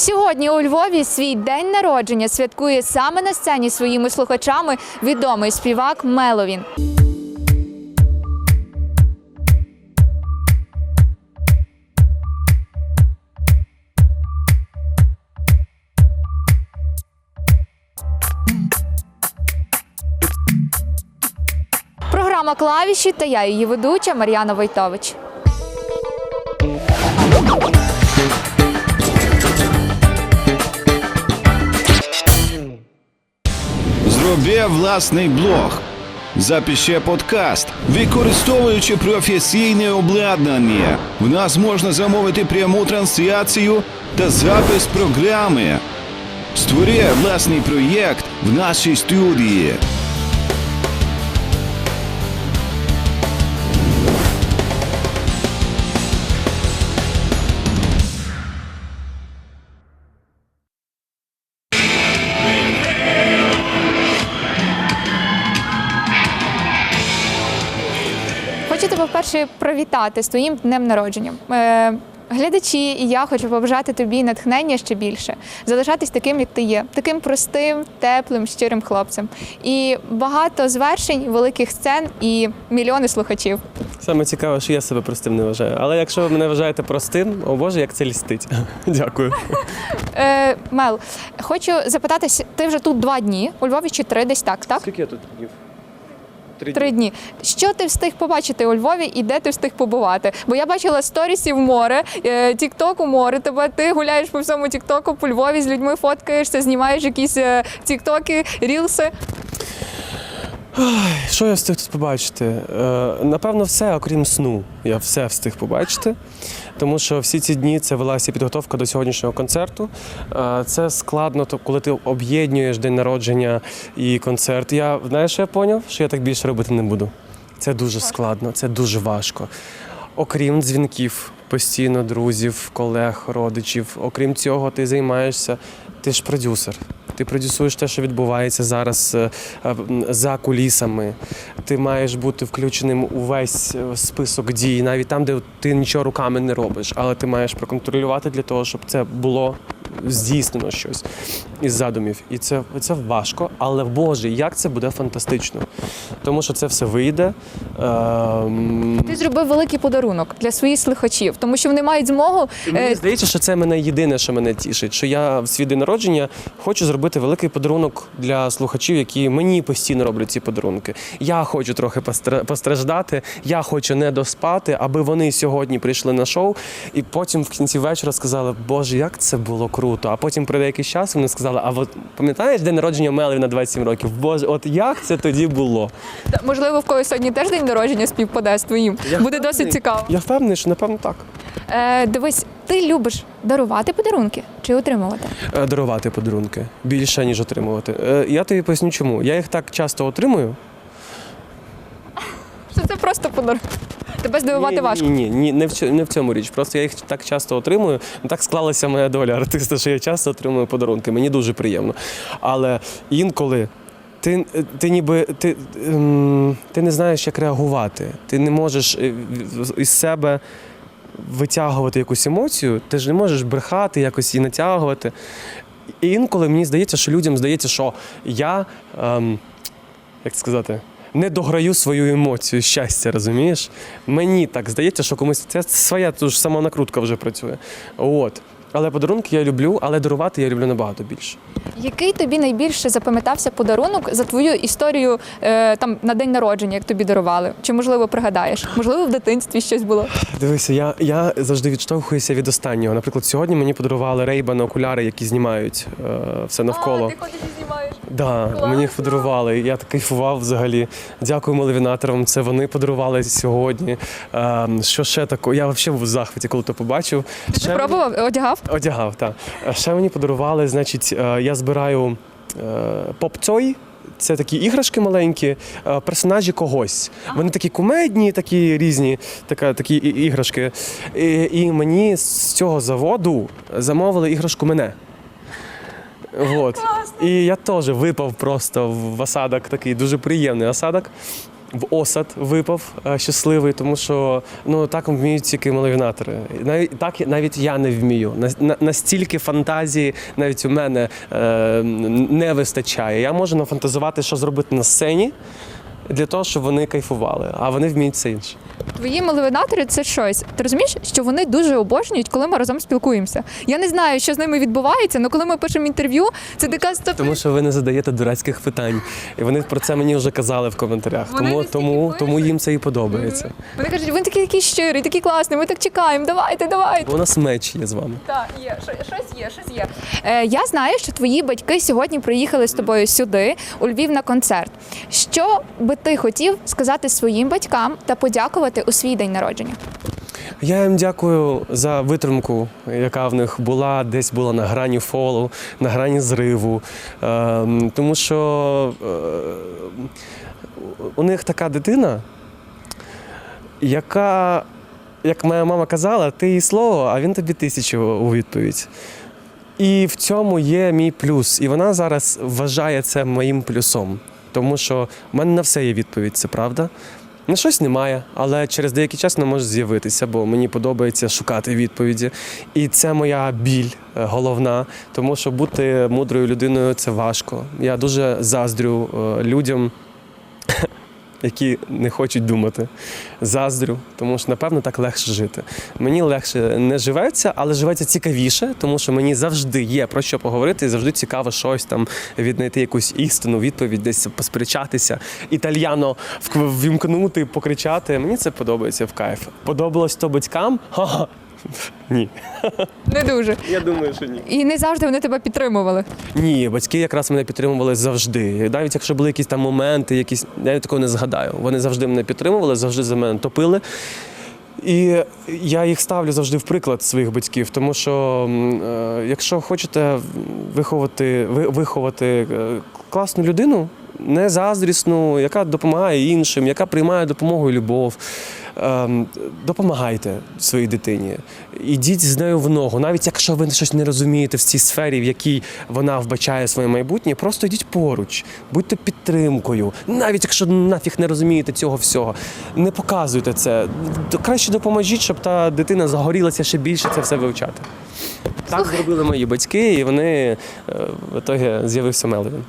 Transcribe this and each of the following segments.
Сьогодні у Львові свій день народження святкує саме на сцені своїми слухачами відомий співак Меловін. Програма клавіші та я її ведуча Мар'яна Войтович. Власний блог. Запише подкаст, використовуючи професійне обладнання. В нас можна замовити пряму трансляцію та запис програми. Створює власний проєкт в нашій студії. Тебе вперше привітати з твоїм днем народження. Е, глядачі і я хочу побажати тобі натхнення ще більше, залишатись таким, як ти є, таким простим, теплим, щирим хлопцем. І багато звершень, великих сцен і мільйони слухачів. Саме цікаве, що я себе простим не вважаю. Але якщо ви мене вважаєте простим, о Боже, як це лістить. Дякую. Е, Мел, хочу запитатись, ти вже тут два дні, у Львові чи три десь так, так? Скільки я тут днів? Три дні. Що ти встиг побачити у Львові і де ти встиг побувати? Бо я бачила сторісів море, е, тікток у море. Тебе ти гуляєш по всьому тіктоку по Львові з людьми фоткаєшся, знімаєш якісь е, тіктоки, рілси. Що я встиг тут побачити? Е, напевно, все, окрім сну. Я все встиг побачити. Тому що всі ці дні це велася підготовка до сьогоднішнього концерту. Е, це складно, то коли ти об'єднуєш день народження і концерт. Я знаєш, я поняв, що я так більше робити не буду. Це дуже складно, це дуже важко. Окрім дзвінків постійно друзів, колег, родичів. Окрім цього, ти займаєшся. Ти ж продюсер. Ти продюсуєш те, що відбувається зараз е, е, за кулісами. Ти маєш бути включеним у весь е, список дій, навіть там, де ти нічого руками не робиш, але ти маєш проконтролювати для того, щоб це було здійснено щось із задумів. І це, це важко, але Боже, як це буде фантастично. Тому що це все вийде. Ем, Ти зробив великий подарунок для своїх слухачів, тому що вони мають змогу. Мені е, здається, що це мене єдине, що мене тішить. Що я в свій день народження хочу зробити великий подарунок для слухачів, які мені постійно роблять ці подарунки. Я хочу трохи постра- постраждати, я хочу не доспати, аби вони сьогодні прийшли на шоу, і потім в кінці вечора сказали, Боже, як це було круто. А потім прийде якийсь час, вони сказали, а от пам'ятаєш день народження Мелеві на 27 років? Боже, от як це тоді було? та, можливо, в когось сьогодні теж день народження співпаде з твоїм. Я Буде впевнений. досить цікаво. Я впевнений, що напевно так. Е, дивись, ти любиш дарувати подарунки чи отримувати? Е, дарувати подарунки більше, ніж отримувати. Е, Я тобі поясню, чому. Я їх так часто отримую. Що це просто подарунок? Тебе здивувати ні, важко. Ні, ні, не в цьому, не в цьому річ. Просто я їх так часто отримую. Так склалася моя доля артиста, що я часто отримую подарунки. Мені дуже приємно. Але інколи. Ти, ти ніби ти, ем, ти не знаєш, як реагувати. Ти не можеш е, із себе витягувати якусь емоцію, ти ж не можеш брехати, якось її натягувати. І інколи мені здається, що людям здається, що я, ем, як сказати, не дограю свою емоцію щастя, розумієш? Мені так здається, що комусь це своя тут ж самонакрутка вже працює. От. Але подарунки я люблю, але дарувати я люблю набагато більше. Який тобі найбільше запам'ятався подарунок за твою історію е, там на день народження, як тобі дарували? Чи можливо пригадаєш? Можливо, в дитинстві щось було? Дивися, я, я завжди відштовхуюся від останнього. Наприклад, сьогодні мені подарували рейбани окуляри, які знімають е, все навколо. А, ти ходиш і знімаєш. Да, мені їх подарували. Я так кайфував взагалі. Дякуємо левінаторам. Це вони подарували сьогодні. Ем, що ще такого? Я взагалі був в захваті, коли то побачив. Ти Ще пробував, одягав? Одягав, так. Ще мені подарували, значить, е, я збираю е, попцой. Це такі іграшки маленькі, е, персонажі когось. Вони такі кумедні, такі різні, така, такі іграшки. І, і мені з цього заводу замовили іграшку мене. Вот. І я теж випав просто в осадок такий дуже приємний осадок. в осад випав е, щасливий, тому що ну так вміють тільки маловінатори. Навіть так навіть я не вмію. На- на- Настільки фантазії навіть у мене е, не вистачає. Я можу нафантазувати, що зробити на сцені для того, щоб вони кайфували, а вони вміють все інше. Твої маловинатори це щось. Ти розумієш, що вони дуже обожнюють, коли ми разом спілкуємося. Я не знаю, що з ними відбувається, але коли ми пишемо інтерв'ю, це така стоп. Тому що ви не задаєте дурацьких питань, і вони про це мені вже казали в коментарях. Вони Тому, тому, тому їм це і подобається. Вони кажуть, він такий, такий щирий, такий класний, ми так чекаємо. Давайте, давайте. Бо у нас меч є з вами. Так, є, щось є, щось є. Е, я знаю, що твої батьки сьогодні приїхали з тобою сюди, у Львів, на концерт. Що би ти хотів сказати своїм батькам та подякувати у свій день народження? Я їм дякую за витримку, яка в них була, десь була на грані фолу, на грані зриву. Ем, тому що е, у них така дитина, яка, як моя мама казала, ти їй слово, а він тобі тисячу у відповідь. І в цьому є мій плюс. І вона зараз вважає це моїм плюсом. Тому що в мене на все є відповідь, це правда. На щось немає, але через деякий час вона може з'явитися, бо мені подобається шукати відповіді. І це моя біль е, головна, тому що бути мудрою людиною це важко. Я дуже заздрю е, людям, які не хочуть думати. Заздрю, тому що напевно так легше жити. Мені легше не живеться, але живеться цікавіше, тому що мені завжди є про що поговорити, і завжди цікаво щось там віднайти якусь істину, відповідь, десь посперечатися, італьяно вк- покричати. Мені це подобається в кайф. Подобалось то батькам? Ха-ха. Ні. Не дуже. Я думаю, що ні. І не завжди вони тебе підтримували. Ні, батьки якраз мене підтримували завжди. Навіть якщо були якісь там моменти, якісь я такого не згадаю. Вони завжди мене підтримували, завжди за мене топили. І я їх ставлю завжди в приклад своїх батьків, тому що е, якщо хочете виховати, ви- виховати е, класну людину, не заздрісну, яка допомагає іншим, яка приймає допомогу і любов. Ем, Допомагайте своїй дитині, ідіть з нею в ногу, навіть якщо ви щось не розумієте в цій сфері, в якій вона вбачає своє майбутнє, просто йдіть поруч, будьте підтримкою. Навіть якщо нафіг не розумієте цього всього, не показуйте це. Краще допоможіть, щоб та дитина загорілася ще більше це все вивчати. Так зробили мої батьки, і вони е, в ітогі з'явився Мелвін.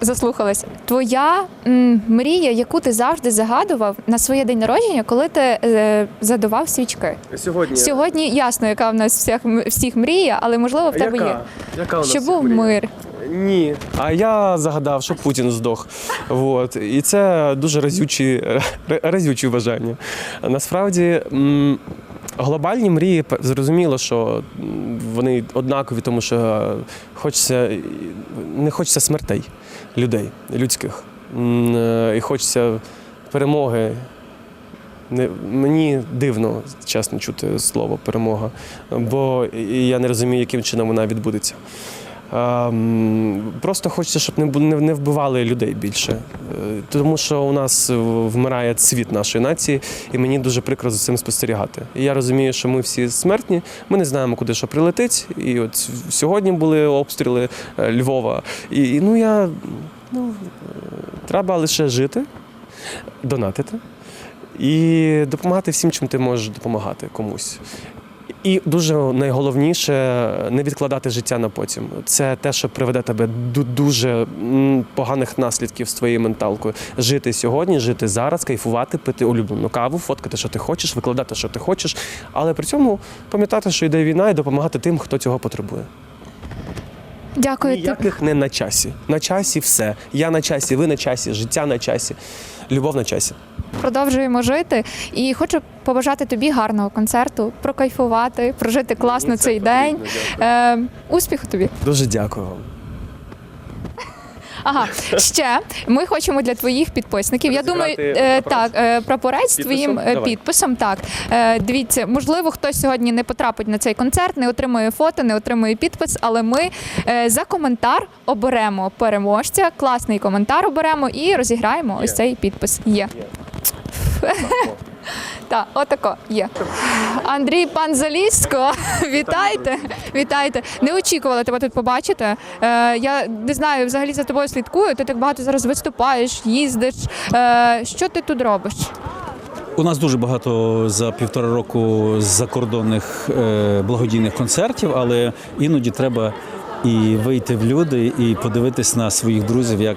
Заслухалась. Твоя м, мрія, яку ти завжди загадував на своє день народження, коли ти е, задував свічки. Сьогодні Сьогодні ясно, яка в нас всіх, всіх мрія, але можливо в тебе є. Яка у нас Щоб був мрія? мир. Ні. А я загадав, що Путін здох. Вот. І це дуже разючі, разючі бажання. Насправді. м, Глобальні мрії зрозуміло, що вони однакові, тому що хочеться не хочеться смертей людей, людських. Е, І хочеться перемоги. Мені дивно, чесно, чути слово перемога, бо я не розумію, яким чином вона відбудеться. Ем, Просто хочеться, щоб не вбивали людей більше. Е, Тому що у нас е, вмирає цвіт нашої нації, і мені дуже прикро за цим спостерігати. І я розумію, що ми всі смертні, ми не знаємо, куди що прилетить. І от сьогодні були обстріли е, Львова. І ну я ну, треба лише жити, донатити і допомагати всім, чим ти можеш допомагати комусь. І дуже найголовніше не відкладати життя на потім. Це те, що приведе тебе до дуже поганих наслідків з твоєю менталкою. Жити сьогодні, жити зараз, кайфувати, пити улюблену каву, фоткати, що ти хочеш, викладати, що ти хочеш, але при цьому пам'ятати, що йде війна, і допомагати тим, хто цього потребує. Дякую. Ніяких не на часі. На часі все. Я на часі, ви на часі, життя на часі, любов на часі. Продовжуємо жити. І хочу побажати тобі гарного концерту, прокайфувати, прожити класно Мені це цей день. Е, успіху тобі. Дуже дякую вам. Ага, ще ми хочемо для твоїх підписників. Я думаю, Розіграти е, прапорець? так, е, прапорець з Підписом? твоїм е, Давай. підписом. Так Е, дивіться, можливо, хтось сьогодні не потрапить на цей концерт, не отримує фото, не отримує підпис, але ми е, за коментар оберемо переможця. Класний коментар оберемо і розіграємо ось цей підпис. Є. Так, отако є. Андрій Панзаліско, вітайте. Вітайте. Не очікувала тебе тут побачити. Е, я не знаю, взагалі за тобою слідкую. Ти так багато зараз виступаєш, їздиш. Е, що ти тут робиш? У нас дуже багато за півтора року закордонних е, благодійних концертів, але іноді треба і вийти в люди, і подивитись на своїх друзів, як,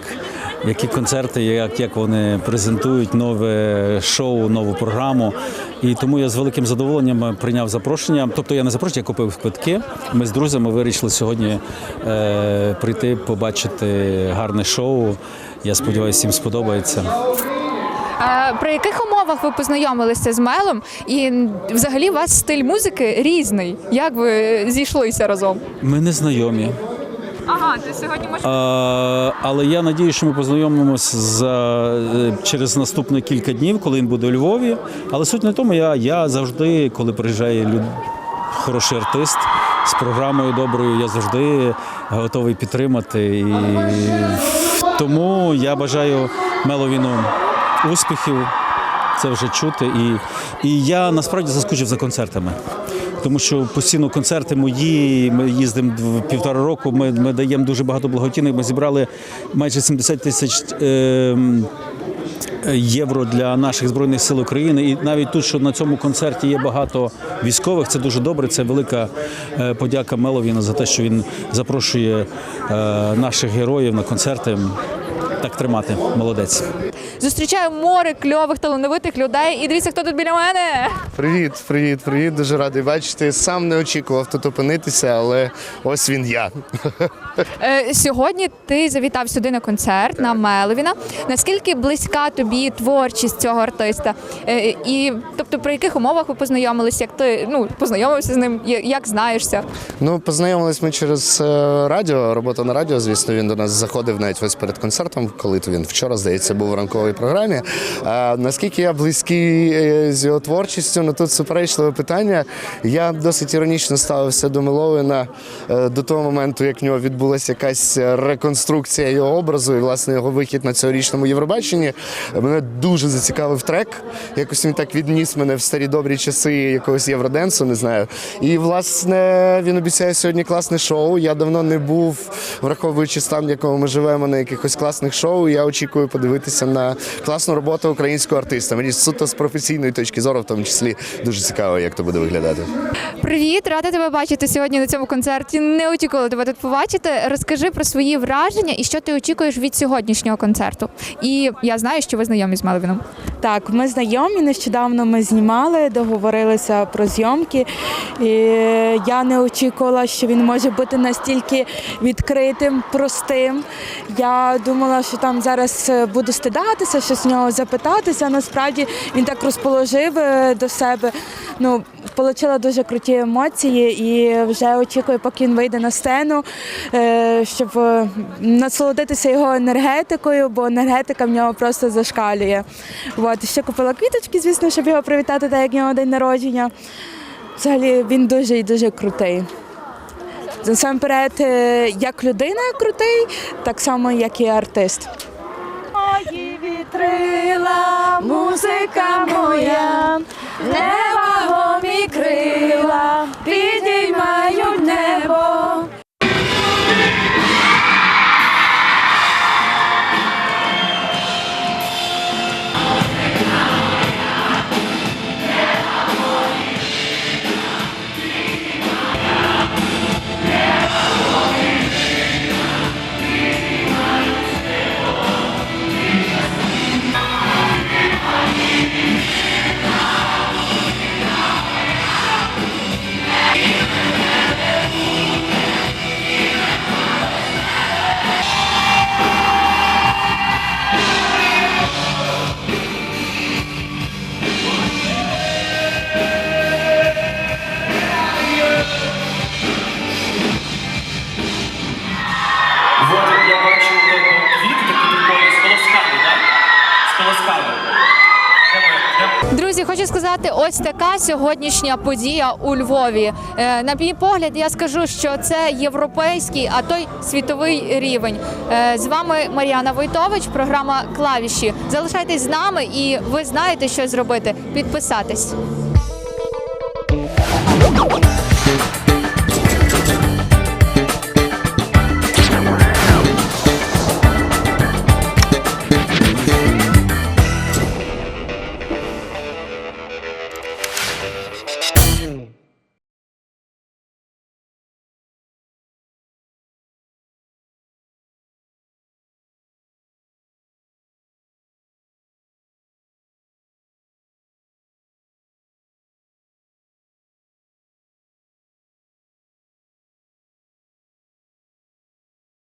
які концерти, як, як вони презентують нове шоу, нову програму. І тому я з великим задоволенням прийняв запрошення. Тобто я не запрошення, я купив квитки. Ми з друзями вирішили сьогодні е, прийти, побачити гарне шоу. Я сподіваюся, їм сподобається. Е, при яких умовах ви познайомилися з Мелом? І взагалі у вас стиль музики різний. Як ви зійшлися разом? Ми не знайомі. Ти сьогодні можеш. А, але я надію, що ми познайомимося за, е, через наступні кілька днів, коли він буде у Львові. Але суть не в тому, я, я завжди, коли приїжджає люд... хороший артист з програмою доброю, я завжди готовий підтримати. І тому я бажаю Меловіну успіхів. Це вже чути. І, і я насправді заскучив за концертами. Тому що постійно концерти мої, ми їздимо півтора року, ми, ми даємо дуже багато благодійних. Ми зібрали майже 70 тисяч ем, євро для наших збройних сил України. І навіть тут, що на цьому концерті є багато військових, це дуже добре. Це велика е, подяка Меловіна за те, що він запрошує е, наших героїв на концерти. Так тримати, молодець. Зустрічаю море кльових талановитих людей. І дивіться, хто тут біля мене. Привіт, привіт, привіт. Дуже радий бачити. Сам не очікував тут опинитися, але ось він я. Е, сьогодні ти завітав сюди на концерт на Меловіна. Наскільки близька тобі творчість цього артиста? Е, і тобто, при яких умовах ви познайомилися? Як ти ну познайомився з ним? Як знаєшся? Ну, познайомились ми через е, радіо, робота на радіо. Звісно, він до нас заходив навіть ось перед концертом, коли то він вчора, здається, був у ранковій програмі. А, наскільки я близький е, з його творчістю, ну тут суперечливе питання. Я досить іронічно ставився до Меловина е, до того моменту, як в нього відбулася якась реконструкція його образу і власне його вихід на цьогорічному Євробаченні. Мене дуже зацікавив трек. Якось він так відніс мене в старі добрі часи якогось євроденсу, не знаю. І власне він обіцяє сьогодні класне шоу. Я давно не був, враховуючи стан, в якому ми живемо на якихось класних шоу. Я очікую подивитися на класну роботу українського артиста. Мені суто з професійної точки зору, в тому числі, дуже цікаво, як то буде виглядати. Привіт, рада тебе бачити сьогодні на цьому концерті. Не очікувала тебе тут побачити. Розкажи про свої враження і що ти очікуєш від сьогоднішнього концерту. І я знаю, що ви знайомі з Меловіном. Так, ми знайомі. Нещодавно ми знімали, договорилися про зйомки. І я не очікувала, що він може бути настільки відкритим, простим. Я думала, що там зараз е, буду стидатися, щось з нього запитатися. Насправді він так розположив е, до себе. Ну, отримала дуже круті емоції і вже очікую, поки він вийде на сцену, е, щоб насолодитися його енергетикою, бо енергетика в нього просто зашкалює. От, ще купила квіточки, звісно, щоб його привітати, так як в нього день народження. Взагалі він дуже і дуже крутий. Насамперед, е, як людина крутий, так само, як і артист. Мої вітрила, музика хочу сказати, ось така сьогоднішня подія у Львові. Е, На мій погляд, я скажу, що це європейський, а той світовий рівень. Е, З вами Мар'яна Войтович, програма Клавіші. Залишайтесь з нами, і ви знаєте, що зробити. Підписатись.